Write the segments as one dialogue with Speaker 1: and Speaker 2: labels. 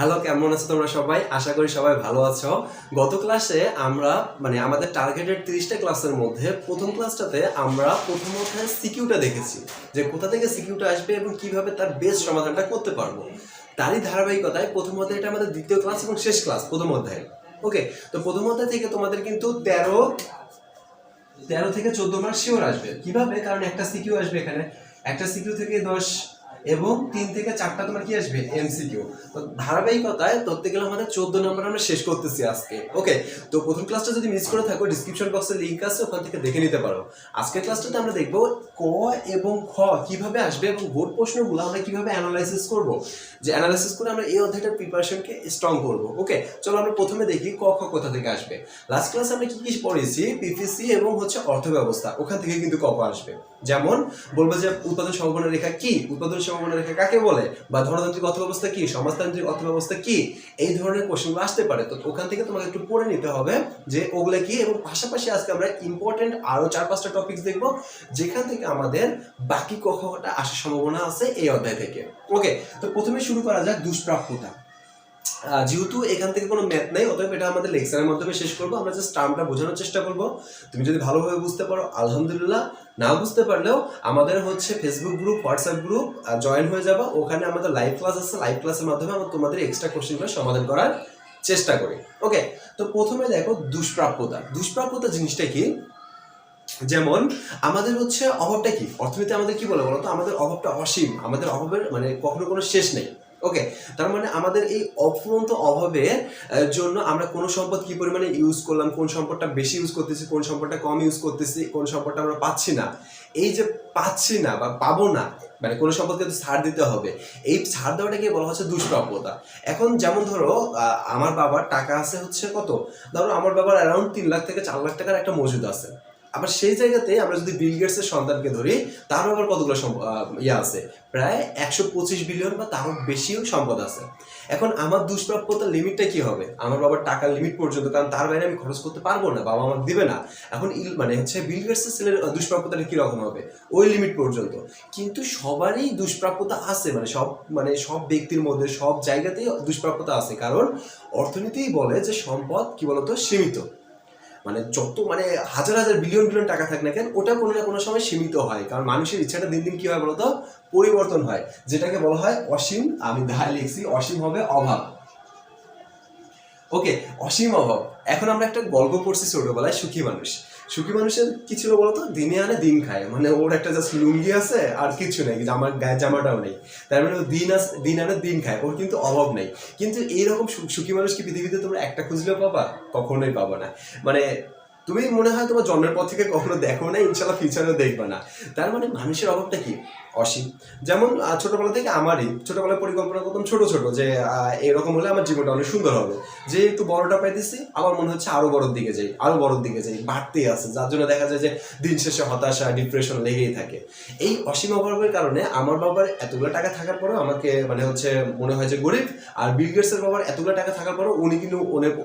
Speaker 1: Hello কেমন আছো তোমরা সবাই? আশা করি সবাই ভালো আছো। গত ক্লাসে আমরা মানে আমাদের টার্গেটেড তিরিশটা ক্লাসের মধ্যে প্রথম ক্লাসটাতে আমরা প্রথমত সিকিউটা দেখেছি, যে কোথা থেকে সিকিউটা আসবে এবং কীভাবে তার বেস সমাধানটা করতে পারব। তারই ধারাবাহিকতায় প্রথম অধ্যায় এটা আমাদের দ্বিতীয় ক্লাস এবং শেষ ক্লাস প্রথম অধ্যায়। ওকে তো প্রথম অধ্যায় থেকে তোমাদের কিন্তু তেরো তেরো থেকে চোদ্দ মার্ক শিওর আসবে। কীভাবে? কারণ একটা সিকিউ আসবে এখানে। একটা সিকিউ থেকে দশ এবং তিন থেকে চারটা তোমার কি আসবে? এমসিকিউ তো ধারাবাহিকতায় ধরতে গেলে আমাদের চোদ্দ নম্বর আমরা শেষ করতেছি আজকে। ওকে তো প্রথম ক্লাসটা যদি মিস করে থাকো ডিসক্রিপশন বক্সে লিঙ্ক আছে, ওখান থেকে দেখে নিতে পারো। আজকের ক্লাসটাতে আমরা দেখব ক এবং খ কীভাবে আসবে এবং বোর্ড প্রশ্নগুলো আমরা কীভাবে অ্যানালাইসিস করব। যে অ্যানালাইসিস করে আমরা এই অধ্যায়টার প্রিপারেশনকে স্ট্রং করব। ওকে চলো আমরা প্রথমে দেখি ক, খ কোথা থেকে আসবে। লাস্ট ক্লাসে আমরা কি কি পড়েছি? পিপিসি এবং হচ্ছে অর্থব্যবস্থা। ওখান থেকে কিন্তু ক আসবে। যেমন, বলব যে উৎপাদন সম্ভাবনা রেখা কি? উৎপাদন সম্ভাবনা রেখা কাকে বলে? বা ধনতান্ত্রিক অর্থব্যবস্থা কি? সমাজতান্ত্রিক অর্থব্যবস্থা কি? এই ধরনের কোশ্চেনগুলো আসতে পারে। তো ওখান থেকে তোমাকে একটু পড়ে নিতে হবে যে ওগুলো কি? এবং পাশাপাশি আজকে আমরা ইম্পর্টেন্ট আরও চার, পাঁচটা টপিকস দেখব, যেখান থেকে আমাদের বাকি কক্ষটা আসার সম্ভাবনা আছে এই অধ্যায় থেকে। ওকে তো প্রথমে শুরু করা যাক দুষ্প্রাপ্যতা। যেহেতু এখান থেকে কোনো ম্যাথ নেই, অতএব এটা আমাদের লেকচারের মাধ্যমে শেষ করব। আমরা জাস্ট টার্মটা বোঝানোর চেষ্টা করব। তুমি যদি ভালোভাবে বুঝতে পারো, আলহামদুলিল্লাহ। না বুঝতে পারলেও আমাদের হচ্ছে Facebook group WhatsApp group join হয়ে যাবা। ওখানে আমাদের লাইভ ক্লাস আছে। লাইভ ক্লাসের মাধ্যমে আমরা তোমাদের এক্সট্রা কোশ্চেনগুলো সমাধান করার চেষ্টা করি। ওকে তো প্রথমে দেখো দুষ্প্রাপ্যতা। দুষ্প্রাপ্যতা জিনিসটা কি? যেমন আমাদের হচ্ছে অভাবটা কি? অর্থনীতি আমাদের কি বলে বলতো? আমাদের অভাবটা অসীম। আমাদের অভাবের মানে কখনো কোনো শেষ নেই। ওকে তার মানে আমাদের এই অফুরন্ত অভাবের জন্য আমরা কোন সম্পদ কি পরিমাণে ইউজ করলাম, কোন সম্পদটা বেশি ইউজ করতেছি, কোন সম্পদটা কম ইউজ করতেছি, কোন সম্পদটা আমরা পাচ্ছি না। এই যে পাচ্ছি না বা পাবো না মানে কোনো সম্পদকে তো ছাড় দিতে হবে, এই ছাড় দেওয়াটাকে বলা হচ্ছে দুষ্প্রাপ্যতা। এখন যেমন ধরো আমার বাবার টাকা আছে হচ্ছে কত? ধরো আমার বাবার অ্যারাউন্ড তিন লাখ থেকে চার লাখ টাকার একটা মজুদ আছে। আবার সেই জায়গাতে আমরা যদি বিল গেটসের সন্তানকে ধরি তার আবার কতগুলো ইয়ে আছে? প্রায় একশো পঁচিশ বিলিয়ন বা তারও বেশিও সম্পদ আছে। এখন আমার দুষ্প্রাপ্যতার লিমিটটা কি হবে? আমার বাবার টাকার লিমিট পর্যন্ত, কারণ তার বাইরে আমি খরচ করতে পারব না, বাবা আমাকে দিবে না। এখন ইল মানে হচ্ছে বিল গেটসের ছেলের দুষ্প্রাপ্যতাটা কীরকম হবে? ওই লিমিট পর্যন্ত। কিন্তু সবারই দুষ্প্রাপ্যতা আছে মানে সব মানে সব ব্যক্তির মধ্যে, সব জায়গাতেই দুষ্প্রাপ্যতা আছে। কারণ অর্থনীতিই বলে যে সম্পদ কি বলতো? সীমিত। মানে যত মানে হাজার হাজার বিলিয়ন বিলিয়ন টাকা থাক না কেন, ওটা কোনো না কোনো সময় সীমিত হয়। কারণ মানুষের ইচ্ছাটা দিন দিন কি হয় বলতো? পরিবর্তন হয়। যেটাকে বলা হয় অসীম, আমি দায় লিখছি, অসীম হবে অভাব। ওকে অসীম অভাব। এখন আমরা একটা গল্প পড়ছি ছোটবেলায়, সুখী মানুষ। সুখী মানুষের কি ছিল বলতো? দিনে আনে দিন খায়। মানে ওর একটা জাস্ট লুঙ্গি আছে আর কিছু নেই জামার গায়ে জামাটাও নেই। তার মানে দিন আস, দিন আনে দিন খায়, ওর কিন্তু অভাব নেই। কিন্তু এইরকম সুখী মানুষ কি পৃথিবীতে তোমরা একটা খুঁজলেও পাবা? কখনোই পাবা না। মানে তুমি মনে হয় তোমার জন্মের পর থেকে কখনো দেখো না, ইনশাল্লাহ ফিউচারেও দেখবে না। তার মানে মানুষের অভাবটা কি? অসীম। যেমন ছোটবেলা থেকে আমারই ছোটবেলায় পরিকল্পনা করতাম ছোট ছোট যে এরকম হলে আমার জীবনটা অনেক সুন্দর হবে। যে একটু বড়টা পাইতেছি, আমার মনে হচ্ছে আরও বড়র দিকে যাই, আরও বড়র দিকে যাই, বাড়তেই আছে। যার জন্য দেখা যায় যে, দিন শেষে হতাশা ডিপ্রেশন লেগেই থাকে। এই অসীম অভাবের কারণে আমার বাবার এতগুলো টাকা থাকার পরেও আমাকে মানে হচ্ছে মনে হয় যে গরিব, আর বিল গেটসের বাবার এতগুলো টাকা থাকার পরেও উনি কিন্তু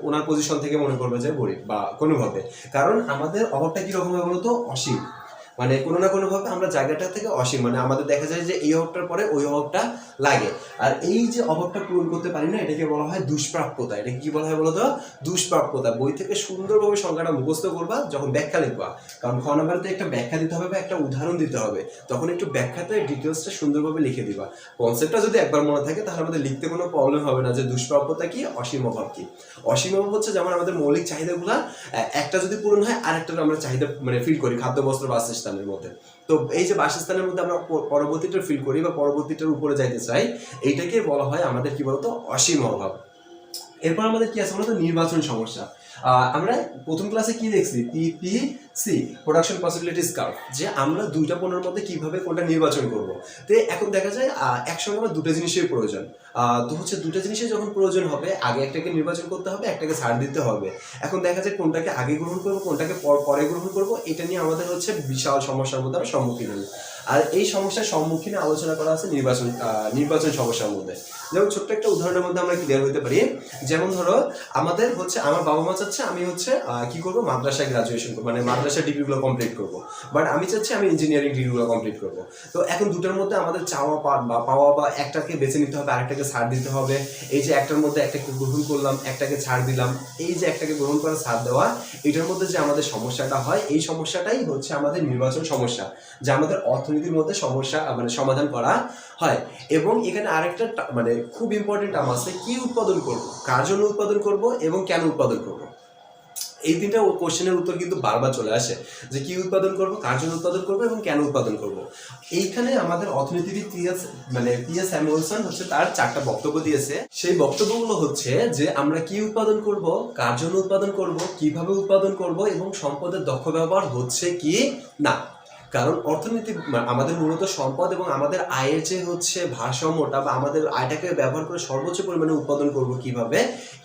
Speaker 1: ওনার পজিশন থেকে মনে করবে যে গরিব, বা কোনোভাবে। কারণ আমাদের অভাবটা কীরকম হবে বলতো? অসীম। মানে কোনো না কোনোভাবে আমরা জায়গাটা থেকে অসীম মানে আমাদের দেখা যায় যে এই অভাবটার পরে ওই অভাবটা লাগে। আর এই যে অভাবটা পূরণ করতে পারি না, এটাকে বলা হয় দুষ্প্রাপ্যতা। এটাকে কি বলা হয় বলতো? দুষ্প্রাপ্যতা। বই থেকে সুন্দরভাবে সংজ্ঞাটা মুখস্থ করবা, যখন ব্যাখ্যা লিখবা। কারণ খ একটা ব্যাখ্যা দিতে হবে বা একটা উদাহরণ দিতে হবে। তখন একটু ব্যাখ্যাতে ডিটেলসটা সুন্দরভাবে লিখে দিবা। কনসেপ্টটা যদি একবার মনে থাকে, তাহলে আমাদের লিখতে কোনো প্রবলেম হবে না যে দুষ্প্রাপ্যতা কি, অসীম অভাব কি। অসীম অভাব হচ্ছে যেমন আমাদের মৌলিক চাহিদাগুলা একটা যদি পূরণ হয়, আরেকটার আমরা চাহিদা মানে ফিল করি। খাদ্য বস্ত্র বাসস্থানের মধ্যে। তো এই যে বাসস্থানের মধ্যে আমরা পরবর্তীটা ফিল করি বা পরবর্তীটার উপরে যাইতে চাই, এইটাকে বলা হয় আমাদের কি বলতো? অসীম অভাব। এরপর আমাদের কি আছে বলতো? নির্বাচন সমস্যা। আমরা প্রথম ক্লাসে কি দেখছি? পিপিসি প্রোডাকশন পসিবিলিটিস কার্ভ যে আমরা দুইটা পণ্যের মধ্যে কীভাবে কোনটা নির্বাচন করব। তো এখন দেখা যায় একসঙ্গে আমার দুটো জিনিসের প্রয়োজন। তো হচ্ছে দুটো জিনিসের যখন প্রয়োজন হবে, আগে একটাকে নির্বাচন করতে হবে, একটাকে ছাড় দিতে হবে। এখন দেখা যায় কোনটাকে আগে গ্রহণ করব, কোনটাকে পরে গ্রহণ করব, এটা নিয়ে আমাদের হচ্ছে বিশাল সমস্যার মধ্যে আমরা সম্মুখীন হই। আর এই সমস্যার সম্মুখীনে আলোচনা করা আছে নির্বাচন নির্বাচন সমস্যার মধ্যে। যেমন ছোট্ট একটা উদাহরণের মধ্যে আমরা ক্লিয়ার হতে পারি। যেমন ধরো, আমাদের হচ্ছে, আমার বাবা মা চাচ্ছে আমি হচ্ছে কি করব? মাদ্রাসায় গ্রাজুয়েশন করব মানে মাদ্রাসা ডিগ্রিগুলো কমপ্লিট করব। বাট আমি চাচ্ছি আমি ইঞ্জিনিয়ারিং ডিগ্রিগুলো কমপ্লিট করব। তো এখন দুটার মধ্যে আমাদের চাওয়া পাওয়া বা একটাকে বেছে নিতে হবে, আরেকটাকে ছাড় দিতে হবে। এই যে একটার মধ্যে একটাকে গ্রহণ করলাম, একটাকে ছাড় দিলাম, এই যে একটাকে গ্রহণ করা, ছাড় দেওয়া, এটার মধ্যে যে আমাদের সমস্যাটা হয়, এই সমস্যাটাই হচ্ছে আমাদের নির্বাচন সমস্যা, যা আমাদের অর্থনীতির মধ্যে সমস্যা মানে সমাধান করা হয়। এবং এখানে আরেকটা মানে খুব ইম্পর্টেন্ট টার্ম আছে, কি উৎপাদন করব, কার জন্য উৎপাদন করব এবং কেন উৎপাদন করব? এই তিনটা কোশ্চেনের উত্তর কিন্তু বারবার চলে আসে, যে কি উৎপাদন করব, কার জন্য উৎপাদন করব এবং কেন উৎপাদন করব। এইখানে আমাদের অর্থনীতিবিদ পিএস মানে পিএস স্যামুয়েলসন হচ্ছে তার চারটা বক্তব্য দিয়েছে। সেই বক্তব্যগুলো হচ্ছে যে আমরা কি উৎপাদন করব, কার জন্য উৎপাদন করব, কীভাবে উৎপাদন করব এবং সম্পদের দক্ষ ব্যবহার হচ্ছে কি না। কারণ অর্থনীতি আমাদের মূলত সম্পদ এবং আমাদের আয়ের যে হচ্ছে ভারসাম্যটা বা আমাদের আয়টাকে ব্যবহার করে সর্বোচ্চ পরিমাণে উৎপাদন করব কীভাবে,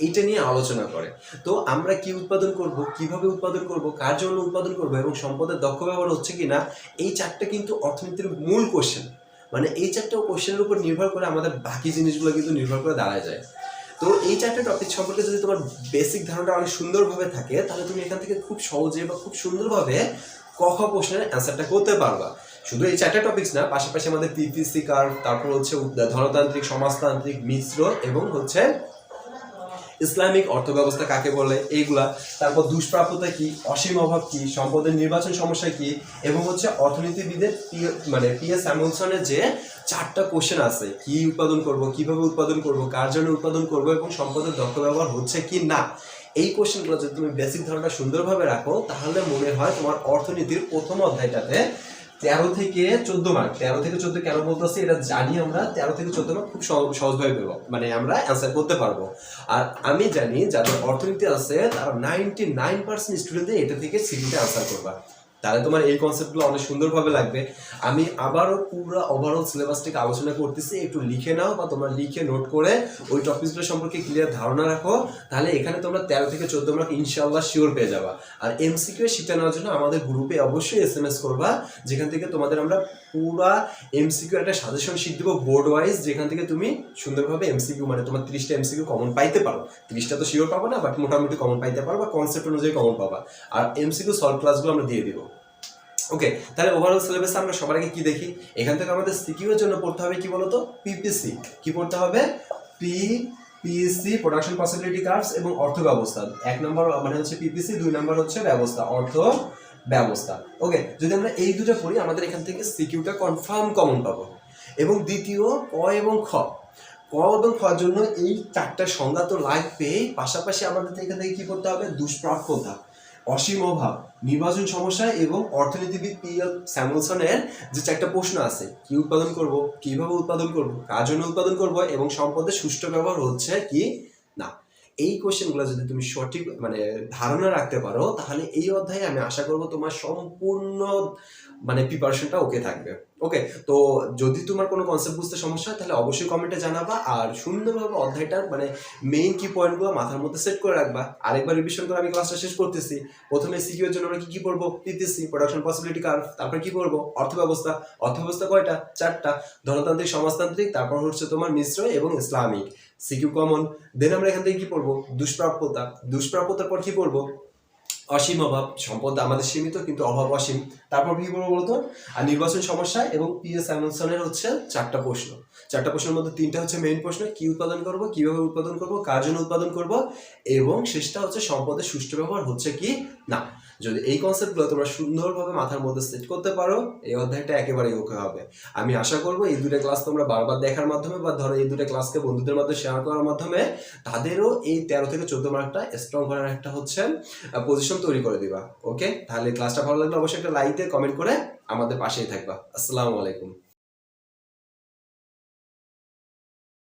Speaker 1: এইটা নিয়ে আলোচনা করে। তো আমরা কি উৎপাদন করব, কীভাবে উৎপাদন করব, কার জন্য উৎপাদন করব এবং সম্পদের দক্ষ ব্যবহার হচ্ছে কি না এই চারটা কিন্তু অর্থনীতির মূল কোশ্চেন মানে এই চারটা কোশ্চেনের উপর নির্ভর করে আমাদের বাকি জিনিসগুলো কিন্তু নির্ভর করে দাঁড়ায় যায়। তো এই চারটা টপিক সম্পর্কে যদি তোমার বেসিক ধারণাটা অনেক সুন্দরভাবে থাকে, তাহলে তুমি এখান থেকে খুব সহজে বা খুব সুন্দরভাবে খ প্রশ্নের অ্যান্সারটা করতে পারবা। শুধু এই চারটা টপিকস না, পাশাপাশি আমাদের পিপিসি কার্ভ তারপর হচ্ছে ধনতান্ত্রিক, সমাজতান্ত্রিক মিশ্র এবং হচ্ছে ইসলামিক অর্থব্যবস্থা কাকে বলে, এইগুলা। তারপর দুষ্প্রাপ্যতা কি, অসীম অভাব কি, সম্পদের নির্বাচন সমস্যা কি, এবং হচ্ছে অর্থনীতিবিদের মানে পি এস স্যামুলসনের যে চারটা কোশ্চেন আছে, কি উৎপাদন করব, কীভাবে উৎপাদন করব, কার জন্য উৎপাদন করব, এবং সম্পদের দক্ষ ব্যবহার হচ্ছে কি না এই কোশ্চেনগুলো যদি তুমি বেসিক ধারণা সুন্দরভাবে রাখো, তাহলে মনে হয় তোমার অর্থনীতির প্রথম অধ্যায়টাতে তেরো থেকে চোদ্দ মার্ক তেরো থেকে চোদ্দ কেন বলতেছি? এটা জানি আমরা, তেরো থেকে চোদ্দ মার্ক খুব সহজভাবে দেবো মানে আমরা অ্যান্সার করতে পারব। আর আমি জানি যাদের অর্থনীতি আছে, তারা নাইনটি নাইন পার্সেন্ট স্টুডেন্টদের এটা থেকে সিটিতে অ্যান্সার করবা। তাহলে তোমার এই কনসেপ্টগুলো অনেক সুন্দরভাবে লাগবে। আমি আবারও পুরো ওভারঅল সিলেবাসটাকে আলোচনা করতেছি, একটু লিখে নাও বা তোমার লিখে নোট করে ওই টপিকসগুলো সম্পর্কে ক্লিয়ার ধারণা রাখো, তাহলে এখানে তোমরা তেরো থেকে চোদ্দ মার্ক ইনশাল্লাহ শিওর পেয়ে যাবা। আর এমসিকিউ শিখতে নেওয়ার জন্য আমাদের গ্রুপে অবশ্যই এস এম এস করবা, যেখান থেকে তোমাদের আমরা পুরা এমসিকিউ একটা সাজেশন শিট দেবো বোর্ড ওয়াইজ যেখান থেকে তুমি সুন্দরভাবে এমসিকিউ মানে তোমার তিরিশটা এমসিকিউ কমন পাইতে পারো। তিরিশটা তো শিওর পাবো না বাট মোটামুটি কমন পাইতে পারো বা কনসেপ্ট অনুযায়ী কমন পাবা। আর এমসিকিউ সলভ ক্লাসগুলো আমরা দিয়ে দিব। ওকে তাহলে ওভারঅল সিলেবাসে আমরা সবার আগে কি দেখি? এখান থেকে আমাদের সিকিউ এর জন্য পড়তে হবে কি বলতো? পিপিসি কি পড়তে হবে? P PSC production possibility curves এবং অর্থ ব্যবস্থা। এক নম্বর মানে হচ্ছে পিপিসি দুই নম্বর হচ্ছে ব্যবস্থা, অর্থ ব্যবস্থা। ওকে যদি আমরা এই দুটো পড়ি, আমাদের এখান থেকে সিকিউটা কনফার্ম কমন পাবো। এবং দ্বিতীয়, ক এবং খ। ক এবং খর জন্য এই চারটা সংজ্ঞা তো লাগবেই পাশাপাশি আমাদের এখান থেকে কি করতে হবে? দুষ্প্রাপ্যতা অসীম অভাব, নির্বাচন সমস্যা এবং অর্থনীতিবিদ পি এল স্যামুলসনের যে চারটা প্রশ্ন আছে, কি উৎপাদন করব, কীভাবে উৎপাদন করব, কার জন্য উৎপাদন করব এবং সম্পদের সুষ্ঠু ব্যবহার হচ্ছে কি এই কোয়েশ্চেনগুলো যদি তুমি সঠিক মানে ধারণা রাখতে পারো, তাহলে এই অধ্যায়ে আমি আশা করব তোমার সম্পূর্ণ মানে প্রিপারেশনটা ওকে থাকবে। ওকে তো যদি তোমার কোনো কনসেপ্ট বুঝতে সমস্যা হয়, তাহলে অবশ্যই কমেন্টে জানাবা আর সুন্দরভাবে অধ্যায়টার মানে মেইন কি পয়েন্টগুলো মাথার মধ্যে সেট করে রাখবা। আরেকবার রিভিশন করে আমি ক্লাসটা শেষ করতেছি। প্রথমে সিকিউ এর জন্য আমরা কি কি পড়ব? পিপিসি প্রোডাকশন পসিবিলিটি কার্ভ তারপর কি পড়ব? অর্থব্যবস্থা অর্থব্যবস্থা কয়টা? চারটা। ধনতান্ত্রিক, সমাজতান্ত্রিক, তারপর হচ্ছে তোমার মিশ্র এবং ইসলামিক। সিকিউ কমন দেন আমরা এখান থেকে কি পড়ব? দুষ্প্রাপ্যতা। দুষ্প্রাপ্যতার পর কি পড়ব? অসীম অভাব, সম্পদ আমাদের সীমিত কিন্তু অভাব অসীম। তারপর কি করব বলতো? আর নির্বাচন সমস্যা এবং পি পিএস অ্যামনসনের হচ্ছে চারটা প্রশ্ন। চারটা প্রশ্নের মধ্যে তিনটা হচ্ছে মেইন প্রশ্ন, কি উৎপাদন করব, কীভাবে উৎপাদন করব, কার জন্য উৎপাদন করব? এবং শেষটা হচ্ছে সম্পদের সুষ্ঠু ব্যবহার হচ্ছে কি? না। যদি এই কনসেপ্টগুলো তোমরা সুন্দরভাবে মাথার মধ্যে সেট করতে পারো, এই অধ্যায়টা একেবারেই ওকে হবে। আমি আশা করব এই দুটো ক্লাস তোমরা বারবার দেখার মাধ্যমে বা ধরো এই দুটো ক্লাসকে বন্ধুদের মধ্যে শেয়ার করার মাধ্যমে তাদেরও এই তেরো থেকে চোদ্দ মার্কটা স্ট্রং করার একটা হচ্ছে পজিশন তৈরি করে দিবা। ওকে তাহলে ক্লাসটা ভালো লাগলে অবশ্যই একটা লাইক কমেন্ট করে আমাদের পাশেই থাকবা। আসসালামু আলাইকুম।